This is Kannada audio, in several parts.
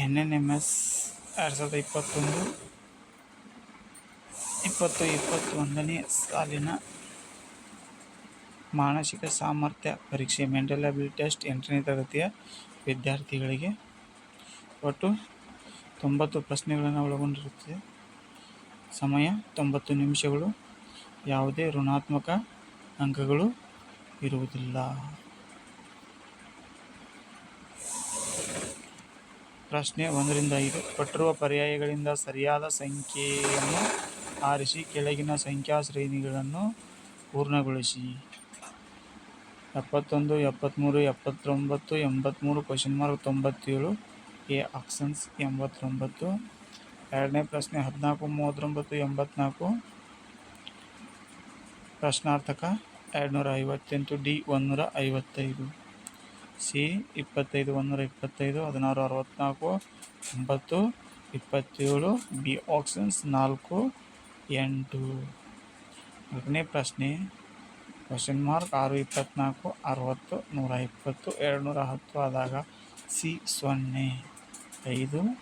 ಎನ್ ಎನ್ ಎಂ ಎಸ್ ಎರಡು ಸಾವಿರದ ಇಪ್ಪತ್ತೊಂದು, ಇಪ್ಪತ್ತು ಇಪ್ಪತ್ತೊಂದನೇ ಸಾಲಿನ ಮಾನಸಿಕ ಸಾಮರ್ಥ್ಯ ಪರೀಕ್ಷೆ ಮೆಂಟಲ್ ಅಬಿಲಿಟಿ ಟೆಸ್ಟ್ ಎಂಟನೇ ತರಗತಿಯ ವಿದ್ಯಾರ್ಥಿಗಳಿಗೆ ಒಟ್ಟು ತೊಂಬತ್ತು ಪ್ರಶ್ನೆಗಳನ್ನು ಒಳಗೊಂಡಿರುತ್ತದೆ. ಸಮಯ ತೊಂಬತ್ತು ನಿಮಿಷಗಳು. ಯಾವುದೇ ಋಣಾತ್ಮಕ ಅಂಕಗಳು ಇರುವುದಿಲ್ಲ. ಪ್ರಶ್ನೆ ಒಂದರಿಂದ ಐದು. ಕೊಟ್ಟಿರುವ ಪರ್ಯಾಯಗಳಿಂದ ಸರಿಯಾದ ಸಂಖ್ಯೆಯನ್ನು ಆರಿಸಿ, ಕೆಳಗಿನ ಸಂಖ್ಯಾ ಶ್ರೇಣಿಗಳನ್ನು ಪೂರ್ಣಗೊಳಿಸಿ. ಎಪ್ಪತ್ತೊಂದು ಎಪ್ಪತ್ತ್ಮೂರು ಎಪ್ಪತ್ತೊಂಬತ್ತು ಎಂಬತ್ತ್ಮೂರು ಕ್ವಶನ್ ಮಾರ್ಕ್ ತೊಂಬತ್ತೇಳು, ಎ ಆಪ್ಷನ್ಸ್ ಎಂಬತ್ತೊಂಬತ್ತು. ಎರಡನೇ ಪ್ರಶ್ನೆ, ಹದಿನಾಲ್ಕು, ಮೂವತ್ತೊಂಬತ್ತು, ಎಂಬತ್ನಾಲ್ಕು. ಪ್ರಶ್ನಾರ್ಥಕ, ಎರಡುನೂರ ಐವತ್ತೆಂಟು, ಡಿ ಒಂದುನೂರ ಐವತ್ತೈದು. ಸಿ, ಇಪ್ಪತ್ತೈದು ಒಂದುನೂರ ಇಪ್ಪತ್ತೈದು, ಹದಿನಾರು ಅರವತ್ತ್ನಾಲ್ಕು ಒಂಬತ್ತು, ಇಪ್ಪತ್ತೇಳು, ಬಿ, ಆಪ್ಷನ್ಸ್, ನಾಲ್ಕು, ಎಂಟು. ನಾಲ್ಕನೇ ಪ್ರಶ್ನೆ, ಕ್ವಶನ್ ಮಾರ್ಕ್, ಆರು ಇಪ್ಪತ್ತ್ನಾಲ್ಕು ಅರವತ್ತು, ನೂರ ಇಪ್ಪತ್ತು, ಎರಡುನೂರ ಹತ್ತು ಆದಾಗ ಸಿ, ಸೊನ್ನೆ, ಐದು,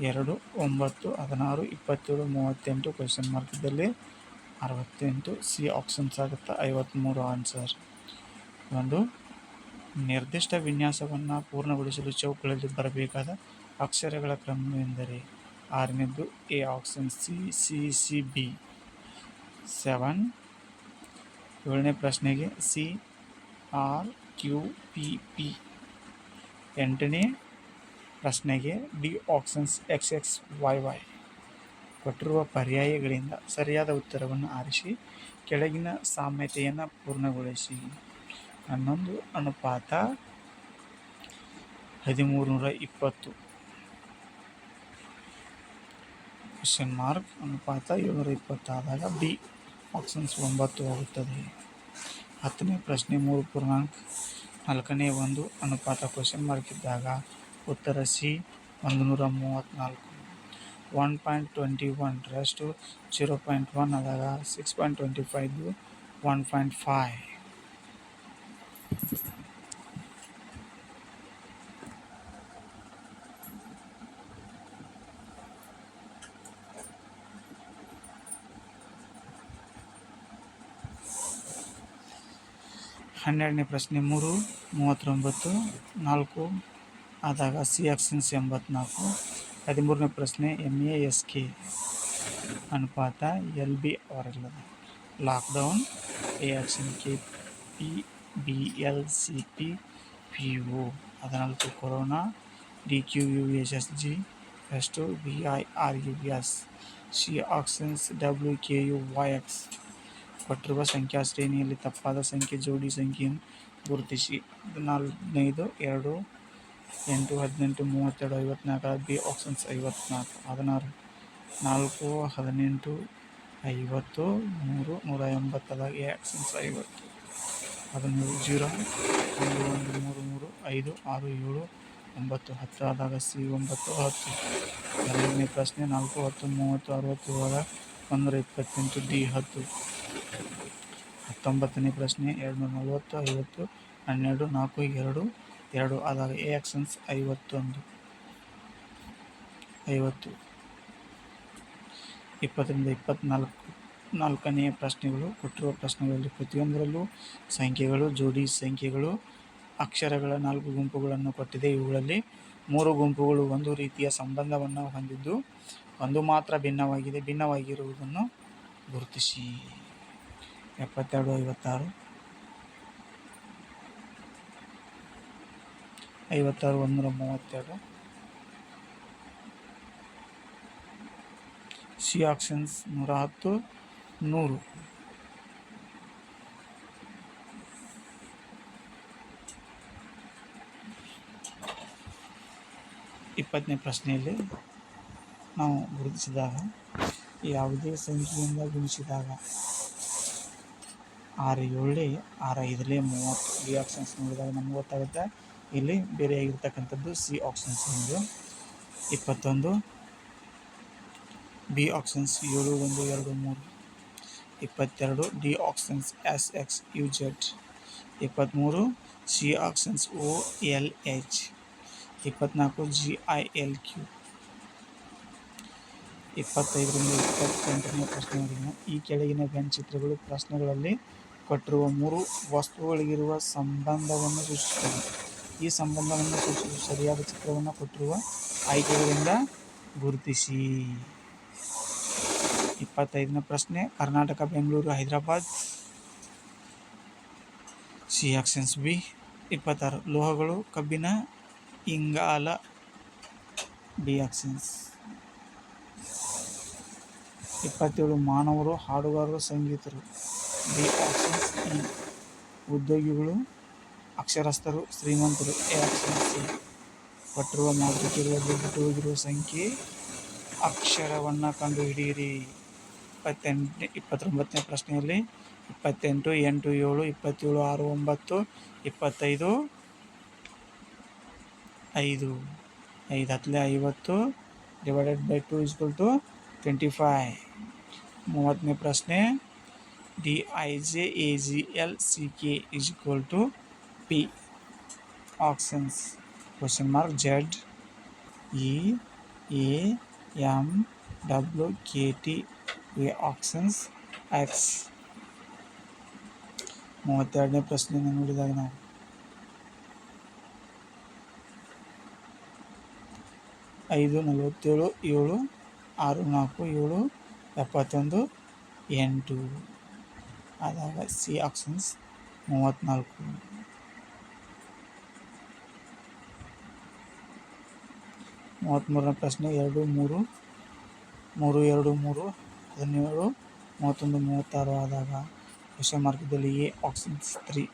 ಎರಡು, ಒಂಬತ್ತು, ಹದಿನಾರು, ಇಪ್ಪತ್ತೇಳು, ಮೂವತ್ತೆಂಟು, ಕ್ವಶನ್ ಮಾರ್ಕ್ ಅರವತ್ತೆಂಟು, ಸಿ, ಆಪ್ಷನ್ಸ್ ಆಗುತ್ತೆ ಐವತ್ತ್ಮೂರು ಆನ್ಸರ್. ಒಂದು ನಿರ್ದಿಷ್ಟ ವಿನ್ಯಾಸವನ್ನು ಪೂರ್ಣಗೊಳಿಸಲು ಚೌಕಗಳಲ್ಲಿ ಬರಬೇಕಾದ ಅಕ್ಷರಗಳ ಕ್ರಮವೆಂದರೆ ಆರನೇದು A option C C C, B. Seven. ಏಳನೇ ಪ್ರಶ್ನೆಗೆ C, R, Q, P P. ಎಂಟನೇ ಪ್ರಶ್ನೆಗೆ D options X X, Y Y. ಕೊಟ್ಟಿರುವ ಪರ್ಯಾಯಗಳಿಂದ ಸರಿಯಾದ ಉತ್ತರವನ್ನು ಆರಿಸಿ, ಕೆಳಗಿನ ಸಾಮ್ಯತೆಯನ್ನು ಪೂರ್ಣಗೊಳಿಸಿ. ಹನ್ನೊಂದು ಅನುಪಾತ ಹದಿಮೂರು ನೂರ ಇಪ್ಪತ್ತು ಕ್ವಶನ್ ಮಾರ್ಕ್ ಅನುಪಾತ ಏಳ್ನೂರ ಇಪ್ಪತ್ತಾದಾಗ ಬಿ ಆಪ್ಷನ್ಸ್ ಒಂಬತ್ತು ಆಗುತ್ತದೆ. ಹತ್ತನೇ ಪ್ರಶ್ನೆ ಮೂರು ಪೂರ್ಣಾಂಕ, ನಾಲ್ಕನೇ ಒಂದು ಅನುಪಾತ ಕ್ವಶನ್ ಮಾರ್ಕ್ ಇದ್ದಾಗ ಉತ್ತರ ಸಿ ಒಂದು ನೂರ ಮೂವತ್ತ್ನಾಲ್ಕು ಒನ್ ಪಾಯಿಂಟ್ ಟ್ವೆಂಟಿ ಒನ್ ರಷ್ಟು ಜೀರೋ ಪಾಯಿಂಟ್ ಒನ್ ಆದಾಗ six point twenty five one point five ಹನ್ನೆರಡನೇ ಪ್ರಶ್ನೆ ಮೂರು, ಮೂವತ್ತೊಂಬತ್ತು, ನಾಲ್ಕು, ಆದಾಗ ಸಿ ಆಪ್ಷನ್ಸ್ ಎಂಬತ್ನಾಲ್ಕು. ಹದಿಮೂರನೇ ಪ್ರಶ್ನೆ ಎಂ ಎ ಎಸ್ ಕೆ ಅನುಪಾತ ಎಲ್ ಬಿ ಅವರೆಲ್ಲ lockdown A options K P B L C P P O ಹದಿನಾಲ್ಕು corona D Q U S S G ಎಷ್ಟು B I R U S C options W K U Y X ಕೊಟ್ಟಿರುವ ಸಂಖ್ಯಾ ಶ್ರೇಣಿಯಲ್ಲಿ ತಪ್ಪಾದ ಸಂಖ್ಯೆ, ಜೋಡಿ ಸಂಖ್ಯೆಯನ್ನು ಗುರುತಿಸಿ. ಹದಿನಾಲ್ಕೈದು ಎರಡು, ಎಂಟು, ಹದಿನೆಂಟು, ಮೂವತ್ತೆರಡು, ಐವತ್ನಾಲ್ಕು, ಬಿ ಆಪ್ಷನ್ಸ್ ಐವತ್ನಾಲ್ಕು. ಹದಿನಾರು, ನಾಲ್ಕು, ಹದಿನೆಂಟು, ಐವತ್ತು, ಮೂರು, ನೂರ ಎಂಬತ್ತದಾಗ ಎ ಆಪ್ಷನ್ಸ್ ಐವತ್ತು. ಹದಿಮೂರು ಜೀರೋ ಒಂದು ಒಂದು ಮೂರು ಮೂರು ಐದು ಆರು ಏಳು ಒಂಬತ್ತು ಹತ್ತು ಆದಾಗ ಸಿ ಒಂಬತ್ತು ಹತ್ತು. ಎರಡನೇ ಪ್ರಶ್ನೆ ನಾಲ್ಕು ಹತ್ತು ಮೂವತ್ತು ಅರವತ್ತು ಆದಾಗ ಒಂದರ ಇಪ್ಪತ್ತೆಂಟು ಡಿ ಹತ್ತು. ಹತ್ತೊಂಬತ್ತನೇ ಪ್ರಶ್ನೆ ಎರಡುನೂರ ನಲವತ್ತು, ಐವತ್ತು, ಹನ್ನೆರಡು, ನಾಲ್ಕು, ಎರಡು ಎರಡು ಆದಾಗ ಎ ಆಕ್ಷನ್ಸ್ ಐವತ್ತೊಂದು. ಐವತ್ತು. ಇಪ್ಪತ್ತರಿಂದ ಇಪ್ಪತ್ತ್ನಾಲ್ಕು ನಾಲ್ಕನೆಯ ಪ್ರಶ್ನೆಗಳು, ಕೊಟ್ಟಿರುವ ಪ್ರಶ್ನೆಗಳಲ್ಲಿ ಪ್ರತಿಯೊಂದರಲ್ಲೂ ಸಂಖ್ಯೆಗಳು, ಜೋಡಿ ಸಂಖ್ಯೆಗಳು, ಅಕ್ಷರಗಳ ನಾಲ್ಕು ಗುಂಪುಗಳನ್ನು ಕೊಟ್ಟಿದೆ. ಇವುಗಳಲ್ಲಿ ಮೂರು ಗುಂಪುಗಳು ಒಂದು ರೀತಿಯ ಸಂಬಂಧವನ್ನು ಹೊಂದಿದ್ದು, ಒಂದು ಮಾತ್ರ ಭಿನ್ನವಾಗಿದೆ. ಭಿನ್ನವಾಗಿರುವುದನ್ನು ಗುರುತಿಸಿ. ಎಪ್ಪತ್ತೆರಡು, ಐವತ್ತಾರು. ಐವತ್ತಾರು, ಒಂದೂರ ಮೂವತ್ತೆರಡು. ಸಿ ಆಕ್ಷನ್ಸ್ ನೂರ ಹತ್ತು. ನೂರು. ಇಪ್ಪತ್ತನೇ ಪ್ರಶ್ನೆಯಲ್ಲಿ ನಾವು ಗುರುತಿಸಿದಾಗ ಯಾವುದೇ ಸಂಖ್ಯೆಯಿಂದ ಗುಣಿಸಿದಾಗ ಆರು ಏಳೇ, ಆರು ಐದರಲ್ಲೇ ಮೂವತ್ತು. ಬಿ ಆಪ್ಷನ್ಸ್ ನೋಡಿದಾಗ ನಮ್ಗೆ ಗೊತ್ತಾಗುತ್ತೆ. ಇಲ್ಲಿ ಬೇರೆಯಾಗಿರ್ತಕ್ಕಂಥದ್ದು ಸಿ ಆಪ್ಷನ್ಸ್ ಒಂದು, ಇಪ್ಪತ್ತೊಂದು, ಬಿ ಆಪ್ಷನ್ಸ್ ಏಳು, ಒಂದು, ಎರಡು, ಮೂರು. ಇಪ್ಪತ್ತೆರಡು, D options S X U Z ಇಪ್ಪತ್ತ್ಮೂರು, C options O L H. ಇಪ್ಪತ್ತ್ನಾಲ್ಕು, ಜಿ ಐ ಎಲ್ ಕ್ಯೂ. ಇಪ್ಪತ್ತೈದರಿಂದ ಇಪ್ಪತ್ತೆಂಟನೇ ಪ್ರಶ್ನೆವರೆಗಿನ ಈ ಕೆಳಗಿನ ವ್ಯಂಗ್ಯಚಿತ್ರಗಳು ಪ್ರಶ್ನೆಗಳಲ್ಲಿ ಕೊಟ್ಟಿರುವ ಮೂರು ವಸ್ತುಗಳಿಗಿರುವ ಸಂಬಂಧವನ್ನು ಸೂಚಿಸುತ್ತವೆ. ಈ ಸಂಬಂಧವನ್ನು ಸೂಚಿಸುವ ಸರಿಯಾದ ಚಿತ್ರವನ್ನು ಕೊಟ್ಟಿರುವ ಆಯ್ಕೆಗಳಿಂದ ಗುರುತಿಸಿ. ಇಪ್ಪತ್ತೈದನೇ ಪ್ರಶ್ನೆ, Karnataka, Bengaluru, Hyderabad. C options B, ಇಪ್ಪತ್ತಾರು. ಲೋಹಗಳು, ಕಬ್ಬಿಣ, ಇಂಗಾಲ ಬಿ ಆಕ್ಷನ್ಸ್. ಇಪ್ಪತ್ತೇಳು, ಮಾನವರು, ಹಾಡುಗಾರರು, ಸಂಗೀತರು. ಬಿ ಆಕ್ಷನ್ಸ್ ಇ, ಉದ್ಯೋಗಿಗಳು, ಅಕ್ಷರಸ್ಥರು, ಶ್ರೀಮಂತರು. ಎ ಆಕ್ಷನ್ಸ್ ಸಿ, ಕೊಟ್ಟಿರುವ ಮಾತೃಕೆಗಳಲ್ಲಿ ಬಿಟ್ಟು ಹೋಗಿರುವ ಸಂಖ್ಯೆ ಅಕ್ಷರವನ್ನು ಕಂಡುಹಿಡಿಯಿರಿ. ಇಪ್ಪತ್ತೆಂಟನೇ, ಇಪ್ಪತ್ತೊಂಬತ್ತನೇ ಪ್ರಶ್ನೆಯಲ್ಲಿ ಇಪ್ಪತ್ತೆಂಟು, ಎಂಟು, ಏಳು, ಇಪ್ಪತ್ತೇಳು, ಆರು, ಒಂಬತ್ತು, ಇಪ್ಪತ್ತೈದು, ಐದು. ಐದು ಹತ್ತಲೇ ಐವತ್ತು divided by two is equal to twenty five ಮೂವತ್ತನೇ ಪ್ರಶ್ನೆ D I J A G L C K is to P options. Question mark Z E A M W K T A options X. ಮೂವತ್ತೆರಡನೇ ಪ್ರಶ್ನೆಯನ್ನು ನೋಡಿದಾಗ ನಾವು. ಐದು, ನಲವತ್ತೇಳು, ಏಳು, ಆರು, ನಾಲ್ಕು, ಏಳು, ಎಪ್ಪತ್ತೊಂದು, ಎಂಟು. ಆದಾಗ ಸಿ ಆಪ್ಷನ್ಸ್ ಮೂವತ್ತ್ನಾಲ್ಕು. ಮೂವತ್ತ್ಮೂರನೇ ಪ್ರಶ್ನೆ ಎರಡು, ಮೂರು ಮೂರು, ಎರಡು, ಮೂರು ಹದಿನೇಳು ಮೂವತ್ತೊಂದು, ಮೂವತ್ತಾರು ಆದಾಗ ಕ್ವಶನ್ ಮಾರ್ಕದಲ್ಲಿ ಎ ಆಪ್ಷನ್ಸ್ ತ್ರೀ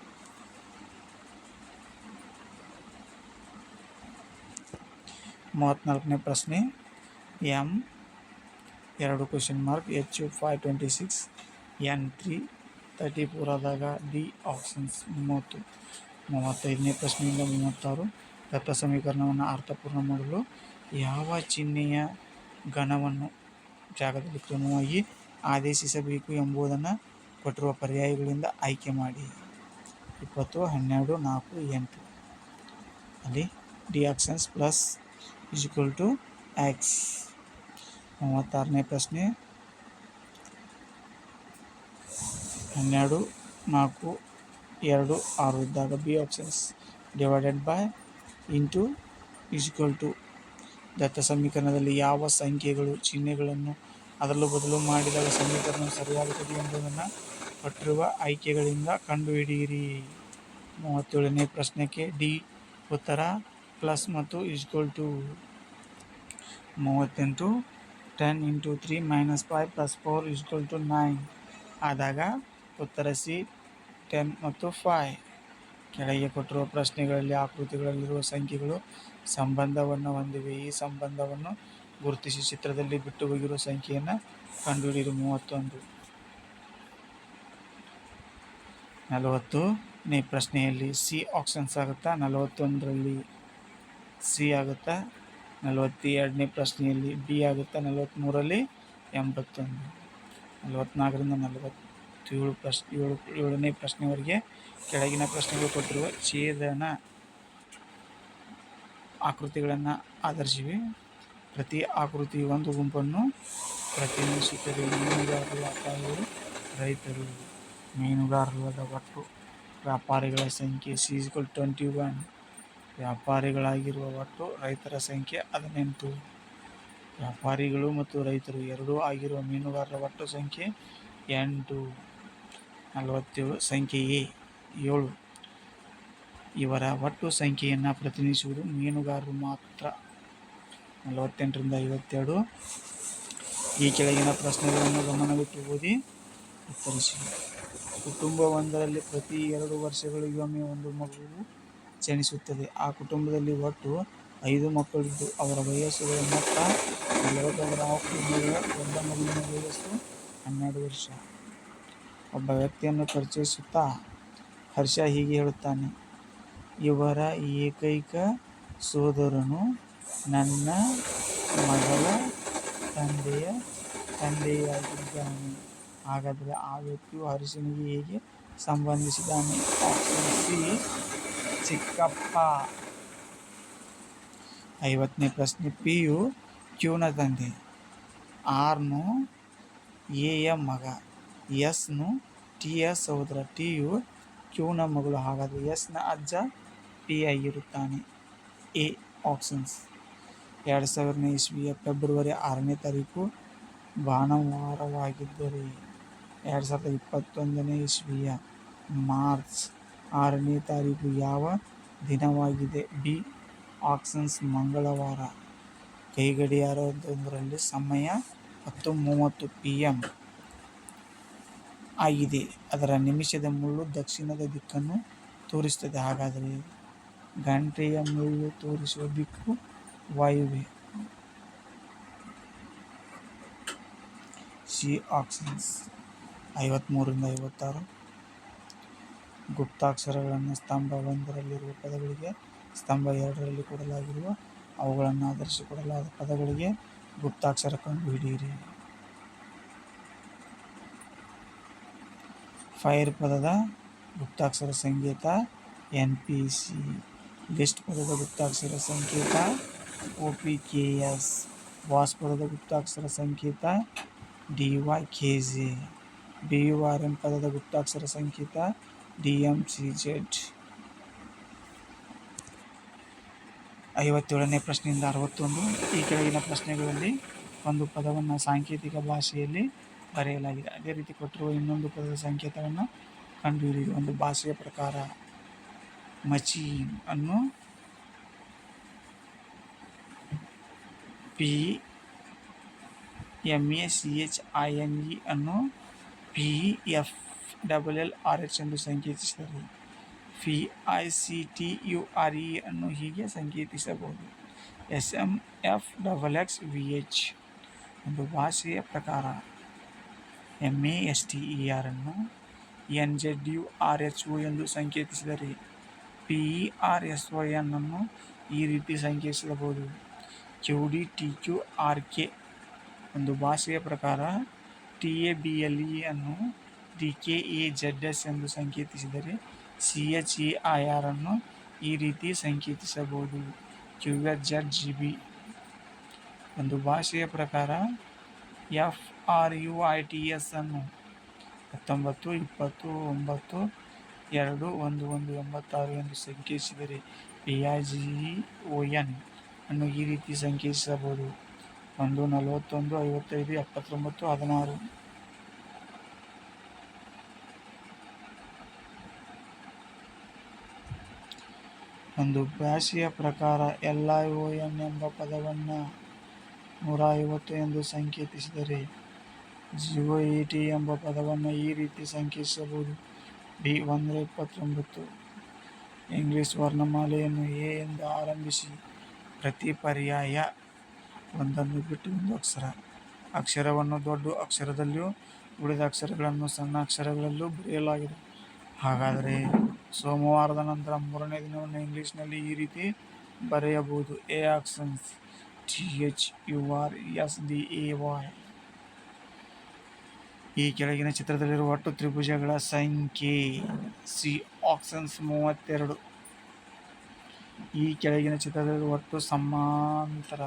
ಮೂವತ್ತ್ನಾಲ್ಕನೇ ಪ್ರಶ್ನೆ. ಎಂ ಎರಡು question mark H five twenty six N three thirty four ಆದಾಗ ಡಿ ಆಪ್ಷನ್ಸ್ ಮೂವತ್ತು. ಮೂವತ್ತೈದನೇ ಪ್ರಶ್ನೆಯಿಂದ ಮೂವತ್ತಾರು. ದತ್ತ ಸಮೀಕರಣವನ್ನು ಅರ್ಥಪೂರ್ಣ ಮಾಡಲು ಯಾವ ಚಿಹ್ನೆಯ ಘನವನ್ನು ಜಾಗದಲ್ಲಿ ಕ್ರಮವಾಗಿ ಆದೇಶಿಸಬೇಕು ಎಂಬುದನ್ನು ಕೊಟ್ಟಿರುವ ಪರ್ಯಾಯಗಳಿಂದ ಆಯ್ಕೆ ಮಾಡಿ. ಇಪ್ಪತ್ತು, ಹನ್ನೆರಡು, ನಾಲ್ಕು, ಎಂಟು. ಅಲ್ಲಿ D options plus equal to X. ಮೂವತ್ತಾರನೇ ಪ್ರಶ್ನೆ. ಹನ್ನೆರಡು, ನಾಲ್ಕು, ಎರಡು, ಆರು ಇದ್ದಾಗ B options divided by into equal to ದತ್ತ ಸಮೀಕರಣದಲ್ಲಿ ಯಾವ ಸಂಖ್ಯೆಗಳು, ಚಿಹ್ನೆಗಳನ್ನು ಅದರಲ್ಲೂ ಬದಲು ಮಾಡಿದಾಗ ಸಮೀಕರಣ ಸರಿಯಾಗುತ್ತದೆ ಎಂಬುದನ್ನು ಕೊಟ್ಟಿರುವ ಆಯ್ಕೆಗಳಿಂದ ಕಂಡುಹಿಡಿಯಿರಿ. ಮೂವತ್ತೇಳನೇ ಪ್ರಶ್ನೆಗೆ ಡಿ ಉತ್ತರ ಪ್ಲಸ್ ಮತ್ತು ಈಕ್ವಲ್ ಟು ಮೂವತ್ತೆಂಟು ten into three minus five plus four equal to nine ಆದಾಗ ಉತ್ತರ ಸಿ ಟೆನ್ ಮತ್ತು ಫೈ ಕೆಳಗೆ ಕೊಟ್ಟಿರುವ ಪ್ರಶ್ನೆಗಳಲ್ಲಿ ಆಕೃತಿಗಳಲ್ಲಿರುವ ಸಂಖ್ಯೆಗಳು ಸಂಬಂಧವನ್ನು ಹೊಂದಿವೆ. ಈ ಸಂಬಂಧವನ್ನು ಗುರುತಿಸಿ ಚಿತ್ರದಲ್ಲಿ ಬಿಟ್ಟು ಹೋಗಿರುವ ಸಂಖ್ಯೆಯನ್ನು ಕಂಡುಹಿಡಿಯಿರಿ. ಮೂವತ್ತೊಂದು. ನಲವತ್ತನೇ ಪ್ರಶ್ನೆಯಲ್ಲಿ ಸಿ ಆಪ್ಷನ್ಸ್ ಆಗುತ್ತಾ? ನಲವತ್ತೊಂದರಲ್ಲಿ ಸಿ ಆಗುತ್ತಾ? ನಲವತ್ತೆರಡನೇ ಪ್ರಶ್ನೆಯಲ್ಲಿ ಬಿ ಆಗುತ್ತಾ? ನಲವತ್ತ್ಮೂರಲ್ಲಿ ಎಂಬತ್ತೊಂದು. ನಲವತ್ತ್ನಾಲ್ಕರಿಂದ ನಲವತ್ತೇಳು ಪ್ರಶ್ನೆ, ಏಳು, ಏಳನೇ ಪ್ರಶ್ನೆವರೆಗೆ ಕೆಳಗಿನ ಪ್ರಶ್ನೆಗಳು ಕೊಟ್ಟಿರುವ ಛೇದನ ಆಕೃತಿಗಳನ್ನು ಆಧರಿಸಿವೆ. ಪ್ರತಿ ಆಕೃತಿ ಒಂದು ಗುಂಪನ್ನು ಪ್ರತಿನಿಧಿಸುತ್ತದೆ. ಮೀನುಗಾರರು, ವ್ಯಾಪಾರಿಗಳು, ರೈತರು ಮೀನುಗಾರರಾದ ಒಟ್ಟು ವ್ಯಾಪಾರಿಗಳ ಸಂಖ್ಯೆ ಸೀಸ್ಗಳು ಟ್ವೆಂಟಿ ಒನ್ ವ್ಯಾಪಾರಿಗಳಾಗಿರುವ ಒಟ್ಟು ರೈತರ ಸಂಖ್ಯೆ ಹದಿನೆಂಟು. ವ್ಯಾಪಾರಿಗಳು ಮತ್ತು ರೈತರು ಎರಡೂ ಆಗಿರುವ ಮೀನುಗಾರರ ಒಟ್ಟು ಸಂಖ್ಯೆ ಎಂಟು. ನಲವತ್ತೇಳು, ಸಂಖ್ಯೆ ಎ ಏಳು. ಇವರ ಒಟ್ಟು ಸಂಖ್ಯೆಯನ್ನು ಪ್ರತಿನಿಧಿಸುವುದು ಮೀನುಗಾರರು ಮಾತ್ರ. ನಲವತ್ತೆಂಟರಿಂದ ಐವತ್ತೆರಡು. ಈ ಕೆಳಗಿನ ಪ್ರಶ್ನೆಗಳನ್ನು ಗಮನವಿಟ್ಟು ಓದಿ ಉತ್ತರಿಸಿ. ಕುಟುಂಬವೊಂದರಲ್ಲಿ ಪ್ರತಿ ಎರಡು ವರ್ಷಗಳಿಗೊಮ್ಮೆ ಒಂದು ಮಗುವು ಜನಿಸುತ್ತದೆ. ಆ ಕುಟುಂಬದಲ್ಲಿ ಒಟ್ಟು ಐದು ಮಕ್ಕಳಿದ್ದು. ಅವರ ವಯಸ್ಸುಗಳ ಮೊತ್ತ ಒಬ್ಬ ಮಗುವಿನ ವಯಸ್ಸು ಹನ್ನೆರಡು ವರ್ಷ. ಒಬ್ಬ ವ್ಯಕ್ತಿಯನ್ನು ಪರಿಚಯಿಸುತ್ತಾ ಹರ್ಷ ಹೀಗೆ ಹೇಳುತ್ತಾನೆ ಇವರ ಏಕೈಕ ಸೋದರನು ನನ್ನ ಮಗಳ ತಂದೆಯ ತಂದೆಯಾಗಿದ್ದಾನೆ. ಹಾಗಾದರೆ ಆ ವ್ಯಕ್ತಿಯು ಹರ್ಷನಿಗೆ ಹೇಗೆ ಸಂಬಂಧಿಸಿದ್ದಾನೆ? ಆಪ್ಷನ್ ಸಿ ಚಿಕ್ಕಪ್ಪ. ಐವತ್ತನೇ ಪ್ರಶ್ನೆ ಪಿ ಯು ಕ್ಯೂನ ತಂದೆ. ಆರ್ನು ಎ ಯ ಮಗ. ಎಸ್ನು ಟಿ ಯ ಸಹೋದರ. ಟಿ ಯು ಕ್ಯೂನ ಮಗಳು. ಹಾಗಾದರೆ ಎಸ್ನ ಅಜ್ಜ ಪಿ ಆಗಿರುತ್ತಾನೆ. ಎ. ಆಪ್ಷನ್ಸ್. ಎರಡು ಸಾವಿರನೇ ಇಸ್ವಿಯ ಫೆಬ್ರವರಿ ಆರನೇ ತಾರೀಕು ಭಾನುವಾರವಾಗಿದ್ದರೆ ಎರಡು ಸಾವಿರದ ಇಪ್ಪತ್ತೊಂದನೇ ಇಸ್ವಿಯ ಮಾರ್ಚ್ ಆರನೇ ತಾರೀಕು ಯಾವ ದಿನವಾಗಿದೆ? ಬಿ ಆಕ್ಸನ್ಸ್ ಮಂಗಳವಾರ. ಕೈಗಡಿಯಾರದೊಂದರಲ್ಲಿ ಸಮಯ ಹತ್ತು ಮೂವತ್ತು ಪಿ ಎಂ ಆಗಿದೆ. ಅದರ ನಿಮಿಷದ ಮುಳ್ಳು ದಕ್ಷಿಣದ ದಿಕ್ಕನ್ನು ತೋರಿಸುತ್ತದೆ. ಹಾಗಾದರೆ ಗಂಟೆಯ ಮುಳ್ಳು ತೋರಿಸುವ ದಿಕ್ಕು ವಾಯುವೆ. ಸಿ ಆಕ್ಸಿನ್ಸ್ ಐವತ್ತ್ಮೂರರಿಂದ ಐವತ್ತಾರು. ಗುಪ್ತಾಕ್ಷರಗಳನ್ನು ಸ್ತಂಭ ಒಂದರಲ್ಲಿರುವ ಪದಗಳಿಗೆ, ಸ್ತಂಭ ಎರಡರಲ್ಲಿ ಕೊಡಲಾಗಿರುವ ಅವುಗಳನ್ನು ಆಧರಿಸಿ ಕೊಡಲಾದ ಪದಗಳಿಗೆ ಗುಪ್ತಾಕ್ಷರ ಕಂಡುಹಿಡಿಯಿರಿ. ಫೈರ್ ಪದದ ಗುಪ್ತಾಕ್ಷರ ಸಂಗೀತ ಎನ್ ಪಿ ಸಿ ಲಿಸ್ಟ್ ಪದದ ಗುಪ್ತಾಕ್ಷರ ಸಂಕೇತ O P K S was ಪದದ ಗುಪ್ತಾಕ್ಷರ ಸಂಕೇತ D Y K J B U R M ಪದದ ಗುಪ್ತಾಕ್ಷರ ಸಂಕೇತ ಡಿ ಎಂ ಸಿ ಜೆಡ್ ಐವತ್ತೇಳನೇ ಪ್ರಶ್ನೆಯಿಂದ ಅರವತ್ತೊಂದು. ಈ ಕೆಳಗಿನ ಪ್ರಶ್ನೆಗಳಲ್ಲಿ ಒಂದು ಪದವನ್ನು ಸಾಂಕೇತಿಕ ಭಾಷೆಯಲ್ಲಿ ಬರೆಯಲಾಗಿದೆ. ಅದೇ ರೀತಿ ಕೊಟ್ಟಿರುವ ಇನ್ನೊಂದು ಪದದ ಸಂಕೇತವನ್ನು ಕಂಡುಹಿಡಿಯಿರಿ. ಒಂದು ಭಾಷೆಯ ಪ್ರಕಾರ. ಮಚಿ ಅನ್ನು P M A C H I N E ಅನ್ನು P F double L R H ಎಂದು ಸಂಕೇತಿಸಿದರು P I C T U R E ಅನ್ನು ಹೀಗೆ ಸಂಕೇತಿಸಬಹುದು. S M F double X V H ಒಂದು ಭಾಷೆಯ ಪ್ರಕಾರ M A S T E R ಅನ್ನು N Z U R H O ಎಂದು ಸಂಕೇತಿಸಿದರೆ P E R S Y N ಅನ್ನು ಈ ರೀತಿ ಸಂಕೇತಿಸಬಹುದು Q D T Q R K ಒಂದು ಭಾಷೆಯ ಪ್ರಕಾರ T A B L E ಅನ್ನು D K A Z S ಎಂದು ಸಂಕೇತಿಸಿದರೆ C H E I R ಅನ್ನು ಈ ರೀತಿ ಸಂಕೇತಿಸಬಹುದು. Q H Z G B ಒಂದು ಭಾಷೆಯ ಪ್ರಕಾರ F R U I T S ಅನ್ನು ಹತ್ತೊಂಬತ್ತು, ಇಪ್ಪತ್ತು, ಒಂಬತ್ತು ಎರಡು, ಒಂದು ಒಂದು, ಎಂಬತ್ತಾರು ಎಂದು ಸಂಕೇತಿಸಿದರೆ P I G O N ಅನ್ನು ಈ ರೀತಿ ಸಂಕೇತಿಸಬಹುದು. ಒಂದು, ನಲವತ್ತೊಂದು, ಐವತ್ತೈದು, ಎಪ್ಪತ್ತೊಂಬತ್ತು, ಹದಿನಾರು. ಒಂದು, ಭಾಷೆಯ ಪ್ರಕಾರ ಎಲ್ ಐ ಒ ಎನ್ ಎಂಬ ಪದವನ್ನು ನೂರ ಐವತ್ತು ಎಂದು ಸಂಕೇತಿಸಿದರೆ ಜಿಒ ಇ ಟಿ ಎಂಬ ಪದವನ್ನು ಈ ರೀತಿ ಸಂಕೇತಿಸಬಹುದು. ಬಿ ಒಂದರ ಇಪ್ಪತ್ತೊಂಬತ್ತು. ಇಂಗ್ಲಿಷ್ ವರ್ಣಮಾಲೆಯನ್ನು ಎ ಎಂದು ಆರಂಭಿಸಿ ಪ್ರತಿ ಪರ್ಯಾಯ ಒಂದನ್ನು ಬಿಟ್ಟು ಒಂದು ಅಕ್ಷರ. ಅಕ್ಷರವನ್ನು ದೊಡ್ಡ ಅಕ್ಷರದಲ್ಲಿಯೂ ಉಳಿದ ಅಕ್ಷರಗಳನ್ನು ಸಣ್ಣ ಅಕ್ಷರಗಳಲ್ಲೂ ಬರೆಯಲಾಗಿದೆ. ಹಾಗಾದರೆ ಸೋಮವಾರದ ನಂತರ ಮೂರನೇ ದಿನವನ್ನು ಇಂಗ್ಲೀಷ್ನಲ್ಲಿ ಈ ರೀತಿ ಬರೆಯಬಹುದು. A options T H U R S D A Y ಈ ಕೆಳಗಿನ ಚಿತ್ರದಲ್ಲಿರುವ ಒಟ್ಟು ತ್ರಿಭುಜಗಳ ಸಂಖ್ಯೆ ಸಿ, ಆಪ್ಷನ್ಸ್ ಮೂವತ್ತೆರಡು. ಈ ಕೆಳಗಿನ ಚಿತ್ರದಲ್ಲಿರುವ ಒಟ್ಟು ಸಮಾಂತರ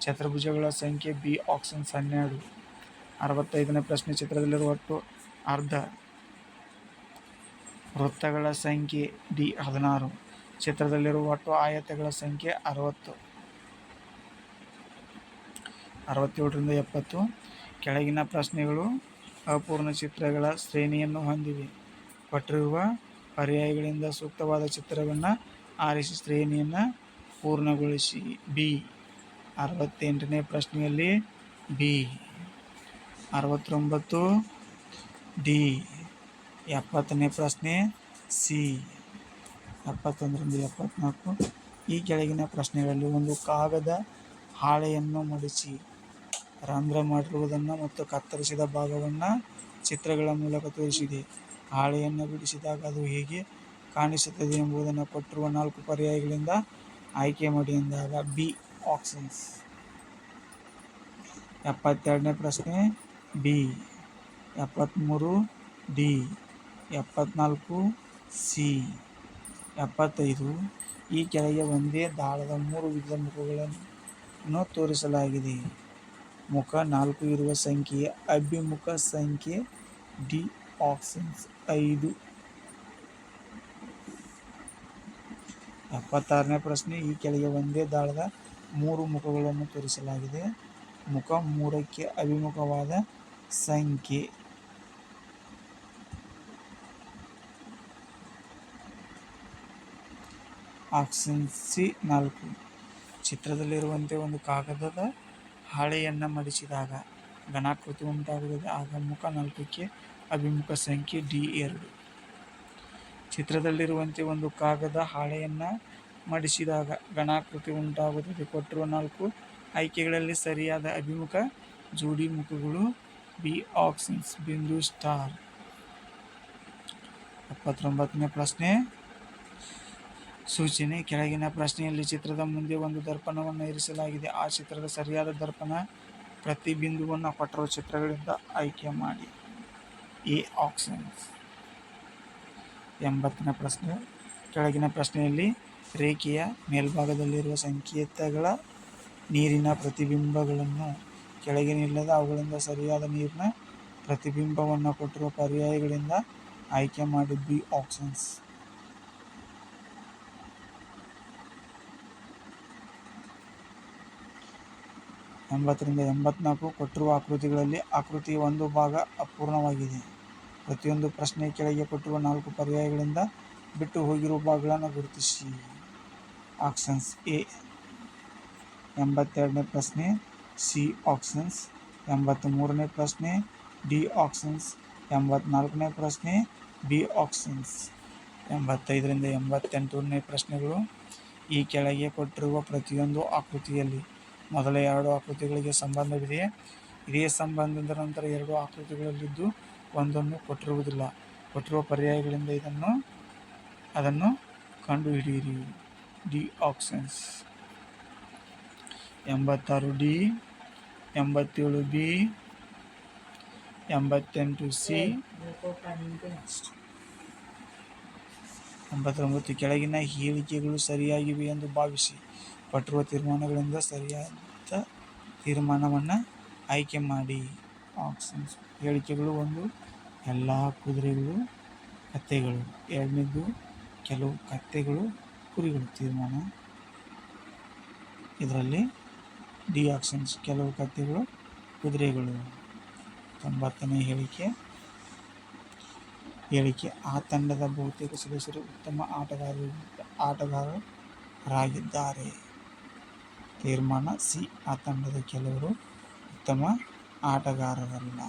ಚತುರ್ಭುಜಗಳ ಸಂಖ್ಯೆ ಬಿ, ಆಪ್ಷನ್ಸ್ ಹನ್ನೆರಡು. ಅರವತ್ತೈದನೇ ಪ್ರಶ್ನೆ ಚಿತ್ರದಲ್ಲಿರುವ ಒಟ್ಟು ಅರ್ಧ ವೃತ್ತಗಳ ಸಂಖ್ಯೆ ಡಿ, ಹದಿನಾರು. ಚಿತ್ರದಲ್ಲಿರುವ ಒಟ್ಟು ಆಯತಗಳ ಸಂಖ್ಯೆ ಅರವತ್ತು. ಅರವತ್ತೇಳರಿಂದ ಎಪ್ಪತ್ತು. ಕೆಳಗಿನ ಪ್ರಶ್ನೆಗಳು ಅಪೂರ್ಣ ಚಿತ್ರಗಳ ಶ್ರೇಣಿಯನ್ನು ಹೊಂದಿವೆ. ಕೊಟ್ಟಿರುವ ಪರ್ಯಾಯಗಳಿಂದ ಸೂಕ್ತವಾದ ಚಿತ್ರವನ್ನು ಆರಿಸಿ ಶ್ರೇಣಿಯನ್ನು ಪೂರ್ಣಗೊಳಿಸಿ. ಬಿ. ಅರವತ್ತೆಂಟನೇ ಪ್ರಶ್ನೆಯಲ್ಲಿ ಬಿ. ಅರವತ್ತೊಂಬತ್ತು. ಡಿ. ಎಪ್ಪತ್ತನೇ ಪ್ರಶ್ನೆ, ಸಿ. ಎಪ್ಪತ್ತೊಂದರಿಂದ ಎಪ್ಪತ್ತ್ನಾಲ್ಕು ಈ ಕೆಳಗಿನ ಪ್ರಶ್ನೆಗಳಲ್ಲಿ ಒಂದು ಕಾಗದ ಹಾಳೆಯನ್ನು ಮಡಿಸಿ. ರಂಧ್ರ ಮಾಡಿರುವುದನ್ನು ಮತ್ತು ಕತ್ತರಿಸಿದ ಭಾಗವನ್ನು ಚಿತ್ರಗಳ ಮೂಲಕ ತೋರಿಸಿದೆ. ಹಾಳೆಯನ್ನು ಬಿಡಿಸಿದಾಗ ಅದು ಹೇಗೆ ಕಾಣಿಸುತ್ತದೆ ಎಂಬುದನ್ನು ಕೊಟ್ಟಿರುವ ನಾಲ್ಕು ಪರ್ಯಾಯಗಳಿಂದ ಆಯ್ಕೆ ಮಾಡಿ ಎಂದಾಗ ಬಿ ಆಪ್ಷನ್ಸ್. ಎಪ್ಪತ್ತೆರಡನೇ ಪ್ರಶ್ನೆ ಬಿ ಎಪ್ಪತ್ತ್ಮೂರು ಡಿ ಎಪ್ಪತ್ನಾಲ್ಕು ಸಿ ಎಪ್ಪತ್ತೈದು. ಈ ಕೆಳಗೆ ಒಂದೇ ದಾಳದ ಮೂರು ವಿಧದ ಮುಖಗಳನ್ನು ತೋರಿಸಲಾಗಿದೆ. ಮುಖ ನಾಲ್ಕು ಇರುವ ಸಂಖ್ಯೆಯ? ಅಭಿಮುಖ ಸಂಖ್ಯೆ ಡಿ ಆಪ್ಷನ್ಸ್ ಐದು. ಎಪ್ಪತ್ತಾರನೇ ಪ್ರಶ್ನೆ, ಈ ಕೆಳಗೆ ಒಂದೇ ದಾಳದ ಮೂರು ಮುಖಗಳನ್ನು ತೋರಿಸಲಾಗಿದೆ. ಮುಖ ಮೂರಕ್ಕೆ ಅಭಿಮುಖವಾದ ಸಂಖ್ಯೆ ಆಪ್ಷನ್ ಸಿ ನಾಲ್ಕು. ಚಿತ್ರದಲ್ಲಿರುವಂತೆ ಒಂದು ಕಾಗದದ ಹಾಳೆಯನ್ನು ಮಡಿಸಿದಾಗ ಘನಾಕೃತಿ ಉಂಟಾಗುತ್ತದೆ. ಆಗ ಮುಖ ನಾಲ್ಕಕ್ಕೆ ಅಭಿಮುಖ ಸಂಖ್ಯೆ ಡಿ ಎರಡು. ಚಿತ್ರದಲ್ಲಿರುವಂತೆ ಒಂದು ಕಾಗದ ಹಾಳೆಯನ್ನು ಮಡಿಸಿದಾಗ ಘನಾಕೃತಿ ಉಂಟಾಗುತ್ತದೆ. ಕೊಟ್ಟಿರುವ ನಾಲ್ಕು ಆಯ್ಕೆಗಳಲ್ಲಿ ಸರಿಯಾದ ಅಭಿಮುಖ ಜೋಡಿ ಮುಖಗಳು ಬಿ ಆಕ್ಸಿನ್ಸ್ ಬಿಂದು ಸ್ಟಾರ್. ಎಪ್ಪತ್ತೊಂಬತ್ತನೇ ಪ್ರಶ್ನೆ. ಸೂಚನೆ, ಕೆಳಗಿನ ಪ್ರಶ್ನೆಯಲ್ಲಿ ಚಿತ್ರದ ಮುಂದೆ ಒಂದು ದರ್ಪಣವನ್ನು ಇರಿಸಲಾಗಿದೆ. ಆ ಚಿತ್ರದ ಸರಿಯಾದ ದರ್ಪಣ ಪ್ರತಿಬಿಂದುವನ್ನು ಕೊಟ್ಟಿರುವ ಚಿತ್ರಗಳಿಂದ ಆಯ್ಕೆ ಮಾಡಿ. A options. ಎಂಬತ್ತನೇ ಪ್ರಶ್ನೆ. ಕೆಳಗಿನ ಪ್ರಶ್ನೆಯಲ್ಲಿ ರೇಖೆಯ ಮೇಲ್ಭಾಗದಲ್ಲಿರುವ ಸಂಕೇತಗಳ ನೀರಿನ ಪ್ರತಿಬಿಂಬಗಳನ್ನು ಕೆಳಗಿನಿಲ್ಲದ ಅವುಗಳಿಂದ ಸರಿಯಾದ ನೀರಿನ ಪ್ರತಿಬಿಂಬವನ್ನು ಕೊಟ್ಟಿರುವ ಪರ್ಯಾಯಗಳಿಂದ ಆಯ್ಕೆ ಮಾಡಿ. B options. ಎಂಬತ್ತರಿಂದ ಎಂಬತ್ನಾಲ್ಕು ಕೊಟ್ಟಿರುವ ಆಕೃತಿಗಳಲ್ಲಿ ಆಕೃತಿಯ ಒಂದು ಭಾಗ ಅಪೂರ್ಣವಾಗಿದೆ. ಪ್ರತಿಯೊಂದು ಪ್ರಶ್ನೆ ಕೆಳಗೆ ಕೊಟ್ಟಿರುವ ನಾಲ್ಕು ಪರ್ಯಾಯಗಳಿಂದ ಬಿಟ್ಟು ಹೋಗಿರುವ ಭಾಗಗಳನ್ನು ಗುರುತಿಸಿ. ಆಪ್ಷನ್ಸ್ ಎ, ಎಂಬತ್ತೆರಡನೇ ಪ್ರಶ್ನೆ, ಸಿ ಆಪ್ಷನ್ಸ್ ಎಂಬತ್ತ್ಮೂರನೇ ಪ್ರಶ್ನೆ, ಡಿ ಆಪ್ಷನ್ಸ್, ಎಂಬತ್ನಾಲ್ಕನೇ ಪ್ರಶ್ನೆ, ಬಿ ಆಪ್ಷನ್ಸ್. ಎಂಬತ್ತೈದರಿಂದ ಎಂಬತ್ತೆಂಟನೇ ಪ್ರಶ್ನೆಗಳು ಈ ಕೆಳಗೆ ಕೊಟ್ಟಿರುವ ಪ್ರತಿಯೊಂದು ಆಕೃತಿಯಲ್ಲಿ. ಮೊದಲ ಎರಡು ಆಕೃತಿಗಳಿಗೆ ಸಂಬಂಧವಿದೆ ಇದೇ ಸಂಬಂಧದ ನಂತರ ಎರಡು ಆಕೃತಿಗಳಲ್ಲಿದ್ದು ಒಂದನ್ನು ಕೊಟ್ಟಿರುವುದಿಲ್ಲ. ಕೊಟ್ಟಿರುವ ಪರ್ಯಾಯಗಳಿಂದ ಇದನ್ನು, ಅದನ್ನು ಕಂಡುಹಿಡಿಯಿರಿ. ಡಿ ಆಪ್ಷನ್ಸ್ ಎಂಬತ್ತಾರು ಡಿ ಎಂಬತ್ತೇಳು ಬಿ ಎಂಬತ್ತೆಂಟು ಸಿ ಎಂಬತ್ತೊಂಬತ್ತು ಕೆಳಗಿನ ಹೇಳಿಕೆಗಳು ಸರಿಯಾಗಿವೆ ಎಂದು ಭಾವಿಸಿ. ಕೊಟ್ಟಿರುವ ತೀರ್ಮಾನಗಳಿಂದ ಸರಿಯಾದ ತೀರ್ಮಾನವನ್ನು ಆಯ್ಕೆ ಮಾಡಿ. ಆಪ್ಷನ್ಸ್. ಹೇಳಿಕೆಗಳು ಒಂದು, ಎಲ್ಲ ಕುದುರೆಗಳು, ಕತ್ತೆಗಳು. ಎರಡನೇದು, ಕೆಲವು ಕತ್ತೆಗಳು, ಕುರಿಗಳು. ತೀರ್ಮಾನ. ಇದರಲ್ಲಿ ಡಿ ಆಪ್ಷನ್ಸ್. ಕೆಲವು ಕತ್ತೆಗಳು, ಕುದುರೆಗಳು. ತೊಂಬತ್ತನೇ ಹೇಳಿಕೆ. ಹೇಳಿಕೆ. ಆ ತಂಡದ ಬಹುತೇಕ ಸದಸ್ಯರು ಉತ್ತಮ ಆಟಗಾರರು ಆಟಗಾರರಾಗಿದ್ದಾರೆ. ತೀರ್ಮಾನ ಸಿ ಆ ತಂಡದ ಕೆಲವರು ಉತ್ತಮ ಆಟಗಾರರಲ್ಲ.